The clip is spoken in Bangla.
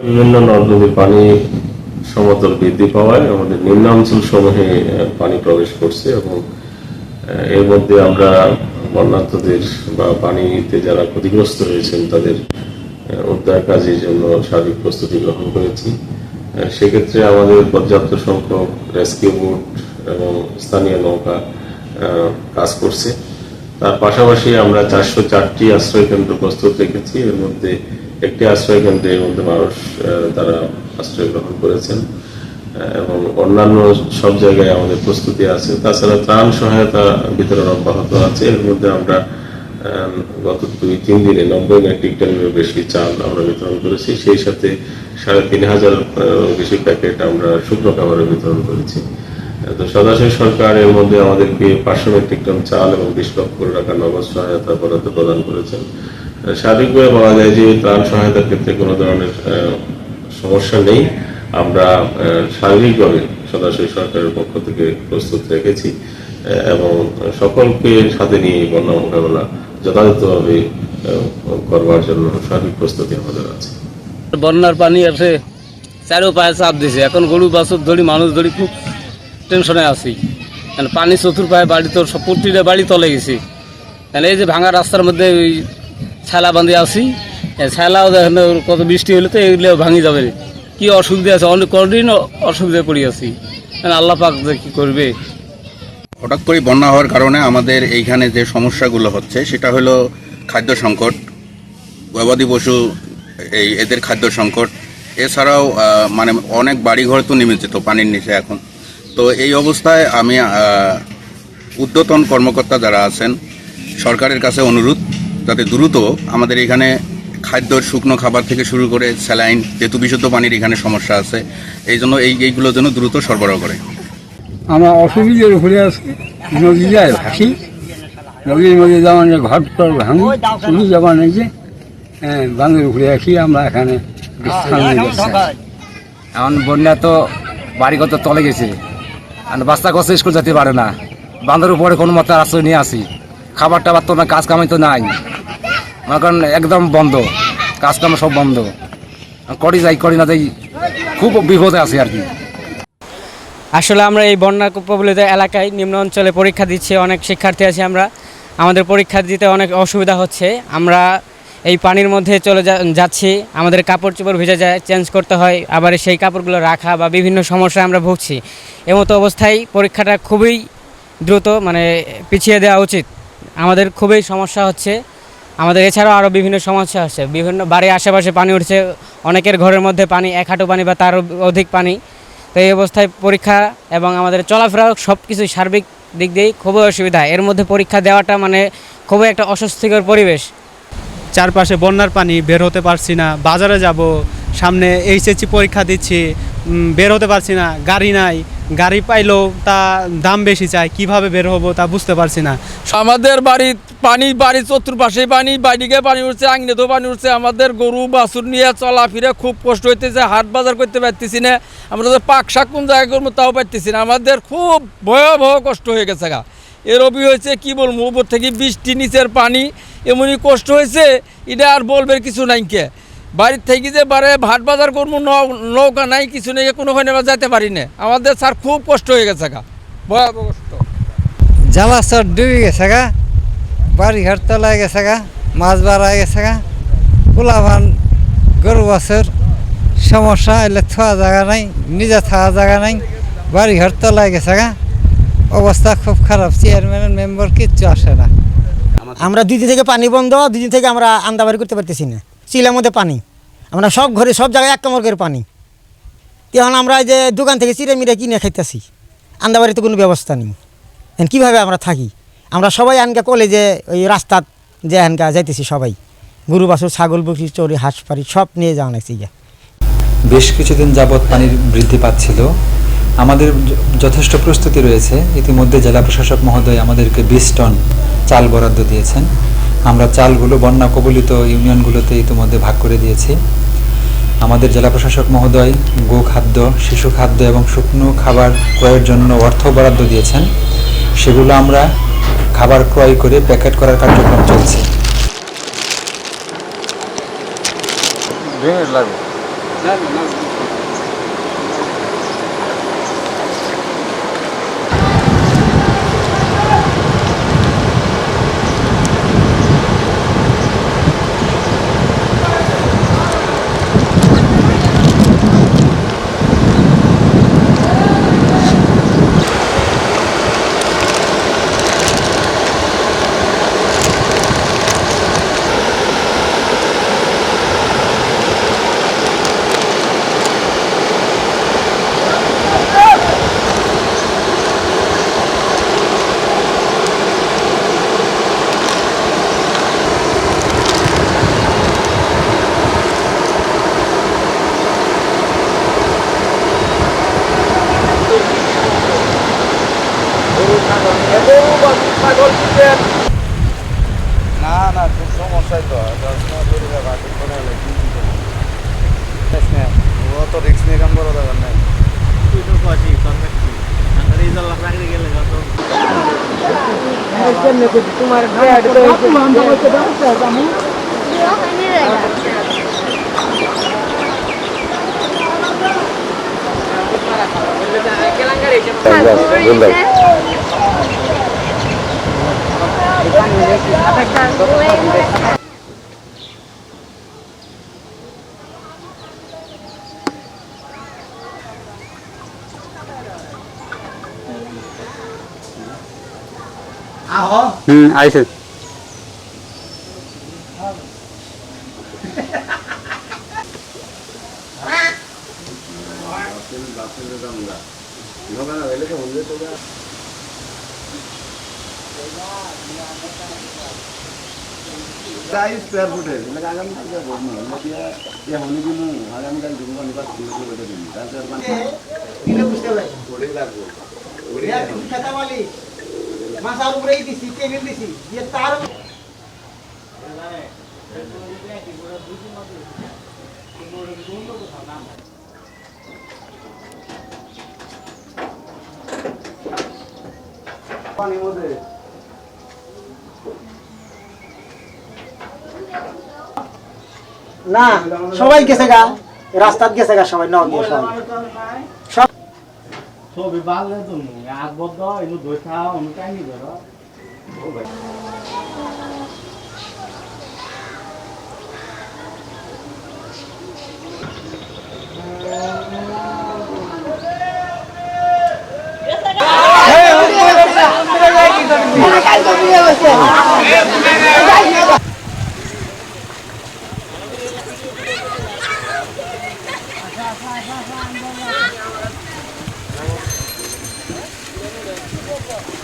বিভিন্ন নদনদীর পানি সমতল বৃদ্ধি পাওয়ায় আমাদের নিম্নাঞ্চল সমূহে পানি প্রবেশ করছে এবং এর মধ্যে আমরা বন্যার্থদের বা পানিতে যারা ক্ষতিগ্রস্ত হয়েছেন তাদের উদ্ধার কাজের জন্য সার্বিক প্রস্তুতি গ্রহণ করেছি। সেক্ষেত্রে আমাদের পর্যাপ্ত সংখ্যক রেস্কিউ বোট এবং স্থানীয় নৌকা কাজ করছে। তার পাশাপাশি আমরা চারশো চারটি আশ্রয়কেন্দ্র প্রস্তুত রেখেছি। এর মধ্যে একটি আশ্রয় কেন্দ্রের মধ্যে মানুষ তারা আশ্রয় গ্রহণ করেছেন এবং অন্যান্য সব জায়গায় আমাদের প্রস্তুতি আছে। তাছাড়া ত্রাণ সহায়তা বিতরণ অব্যাহত আছে। এর মধ্যে আমরা গত দুই, তিন দিনে নব্বই মেট্রিক টনের বেশি চাল আমরা বিতরণ করেছি। সেই সাথে সাড়ে তিন হাজার বেশি প্যাকেট আমরা শুকনো খাবারে বিতরণ করেছি। তো সদাশয় সরকার এর মধ্যে আমাদেরকে পাঁচশো মেট্রিক টন চাল এবং বিশ লক্ষ টাকা নগদ সহায়তা বরাদ্দ প্রদান করেছেন। সার্বিকভাবে বলা যায় যে ত্রাণ সহায়তার ক্ষেত্রে কোনো ধরনের সমস্যা নেই। আমরা আহ, সার্বিকভাবে সদাশয় সরকারের পক্ষ থেকে প্রস্তুত রেখেছি এবং সকলকে সাথে নিয়ে বন্যা মোকাবেলা যথাযথভাবে করবার জন্য সার্বিক প্রস্তুতি আমাদের আছে। বন্যার পানি এসে চারো পায়ে চাপ দিছে। এখন গরু বাছুর ধরি মানুষ ধরি খুব টেনশনে আছি। মানে পানি চতুর পায়ে বাড়ি তো প্রতিটা বাড়ি তলে গেছি। মানে এই যে ভাঙা রাস্তার মধ্যে ওই ছালা বাঁধে এই ছালাও দেখেন কত বৃষ্টি হলে তো এগুলো ভাঙি যাবে। কি অসুবিধা আছে? অনেক কদিন অসুবিধায় পড়ে মানে আল্লাহ পাক যে কি করবে? হঠাৎ করে বন্যা হওয়ার কারণে আমাদের এইখানে যে সমস্যাগুলো হচ্ছে, সেটা হলো খাদ্য সংকট, গবাদি পশু, এই এদের খাদ্য সংকট। এছাড়াও মানে অনেক বাড়িঘর তো নিমজ্জিত পানির নিচে এখন। তো এই অবস্থায় আমি উদ্যতন কর্মকর্তা যারা আছেন, সরকারের কাছে অনুরোধ যাতে দ্রুত আমাদের এখানে খাদ্য শুকনো খাবার থেকে শুরু করে স্যালাইন যেহেতু বিশুদ্ধ পানির এখানে সমস্যা আছে এই জন্য এই এইগুলো যেন দ্রুত সরবরাহ করে। আমরা অসুবিধার উপরে আছি। নদী যায় ভাসি। নদীর মধ্যে যেমন ঘর টর ভাঙি। শুধু যেমন এই যে হ্যাঁ, বাঁধের উপরে আসি আমরা এখানে এখন বন্যা তো বাড়িঘর তো তলে গেছে। আর বাচ্চা কষ্ট স্কুল যেতে পারে না। বাঁধের উপরে কোনো মতো আশ্রয় নিয়ে আসি খাবার টাবার তো না কাজ কামাই তো নাই। মনে একদম বন্ধ। কাজ কাম সব বন্ধ। করি যাই, করি না যাই, খুব বিপদে আছে আর কি। আসলে আমরা এই বন্যা প্রবলিত এলাকায় নিম্ন অঞ্চলে পরীক্ষা দিচ্ছি, অনেক শিক্ষার্থী আছি আমরা। আমাদের পরীক্ষা দিতে অনেক অসুবিধা হচ্ছে। আমরা এই পানির মধ্যে চলে যাচ্ছি, আমাদের কাপড় চোপড় ভিজে যায়, চেঞ্জ করতে হয়, আবার সেই কাপড়গুলো রাখা বা বিভিন্ন সমস্যায় আমরা ভুগছি। এমতো অবস্থায় পরীক্ষাটা খুবই দ্রুত মানে পিছিয়ে দেওয়া উচিত। আমাদের খুবই সমস্যা হচ্ছে। আমাদের এছাড়াও আরও বিভিন্ন সমস্যা আছে। বিভিন্ন বাড়ির আশেপাশে পানি উঠছে, অনেকের ঘরের মধ্যে পানি, এক হাঁটু পানি বা তার অধিক পানি। তো এই অবস্থায় পরীক্ষা এবং আমাদের চলাফেরা সব কিছুই সার্বিক দিক দিয়েই খুবই অসুবিধা। এর মধ্যে পরীক্ষা দেওয়াটা মানে খুবই একটা অস্বস্তিকর পরিবেশ। চারপাশে বন্যার পানি বের হতে পারছি না, বাজারে যাব, সামনে এইচএসসি পরীক্ষা দিচ্ছি বের হতে পারছি না, গাড়ি নাই, গাড়ি পাইলেও তা দাম বেশি চাই, কীভাবে বের হব তা বুঝতে পারছি না। আমাদের বাড়ি, পানি, বাড়ি চতুর্পাশে পানি বাইদিকে পানি উঠছে, আঙিনেতেও পানি উঠছে, আমাদের গরু, বাছুর নিয়ে চলাফিরে খুব কষ্ট হইতেছে, হাট বাজার করতে পারতেছি না, আমরা তো পাক শাক কোন জায়গায় করব তাও পারতেছি না, আমাদের খুব ভয়াবহ কষ্ট হয়ে গেছে গা। এর অভি হয়েছে, কি বলব, উপর থেকে বৃষ্টি, নিচের পানি এমনই কষ্ট হয়েছে, এটা আর বলবে কিছু নাই কে। বাড়ির থেকে যে বারে ভাট বাজার করব নৌকা নাই, কিছু নেই কোনোখানে আমরা যেতে পারি না। আমাদের স্যার খুব কষ্ট হয়ে গেছে গা, ভয়াবহ কষ্ট। জামা চর ডুবে গেছে গা, বাড়ি ঘর তলায় গেছে গা, মাছ বাড়ায় গেছে গা পোলাভান গরু বছর, সমস্যা এলে থাওয়া জায়গা নাই, নিজে থাওয়া জায়গা নাই, বাড়ি ঘর তলায় গেছে গা, অবস্থা খুব খারাপ চেয়ারম্যানের মেম্বার কিচ্ছু আসে না। আমরা দুই দিন থেকে পানি বন্ধ দুই দিন থেকে আমরা আন্দাবাড়ি করতে পারতেছি না। চিলার মধ্যে পানি। আমরা সব ঘরে সব জায়গায় এক কামড় করে পানি। এখন আমরা এই যে দোকান থেকে চিড়ে মিড়ে কিনে খাইতেছি। আন্দাবাড়িতে কোনো ব্যবস্থা নেই। এখন কীভাবে আমরা থাকি? আমরা সবাই আনকা কলেজে ওই রাস্তাত যে আনকা যাইতেছি সবাই। গরু বাছুর ছাগল বকরি চড়ি হাঁস পাড়ি সব নিয়ে যাওয়া লাগছে বেশ কিছুদিন যাবৎ পানির বৃদ্ধি পাচ্ছিল। আমাদের যথেষ্ট প্রস্তুতি রয়েছে। ইতিমধ্যে জেলা প্রশাসক মহোদয় আমাদেরকে বিশ টন চাল বরাদ্দ দিয়েছেন। আমরা চালগুলো বন্যা কবলিত ইউনিয়নগুলোতে ইতিমধ্যে ভাগ করে দিয়েছি। আমাদের জেলা প্রশাসক মহোদয় গো খাদ্য শিশু খাদ্য এবং শুকনো খাবার ক্রয়ের জন্য অর্থ বরাদ্দ দিয়েছেন। সেগুলো আমরা খাবার ক্রয় করে প্যাকেট করার কার্যক্রম চলছে। লাগবে না না, খুব সমস্যাই তো। ও তো রিক্স নিয়ে কাম করা দরকার নাই। তুই তো আছি কনফেক্ট আমরা এই জল রাখতে গেলে কত তোমার কেলাঙ্গার হুম আইছে। বাসের দাম না साइज़ स्क्वायर फुट है लगा हम क्या बोलने हैं? मतलब ये ये होने की नहीं हाल हम कल दूँगा उनका स्कूल के बच्चे नहीं कल सर बन इन्हें पूछते हैं थोड़ी लाग बोल यार तुम खता वाली। मसाल उबरे ही थी के नहीं थी। ये तार पानी में না সবাই গেছে গা রাস্তাত গেছে গা সবাই নগিয়ে সবাই সব ছবি বাড়লে তুমি আবদ্ধ এগুলো দই খাও আমি কাহিনি ধরো Hey, Vai, vai, vai, vai.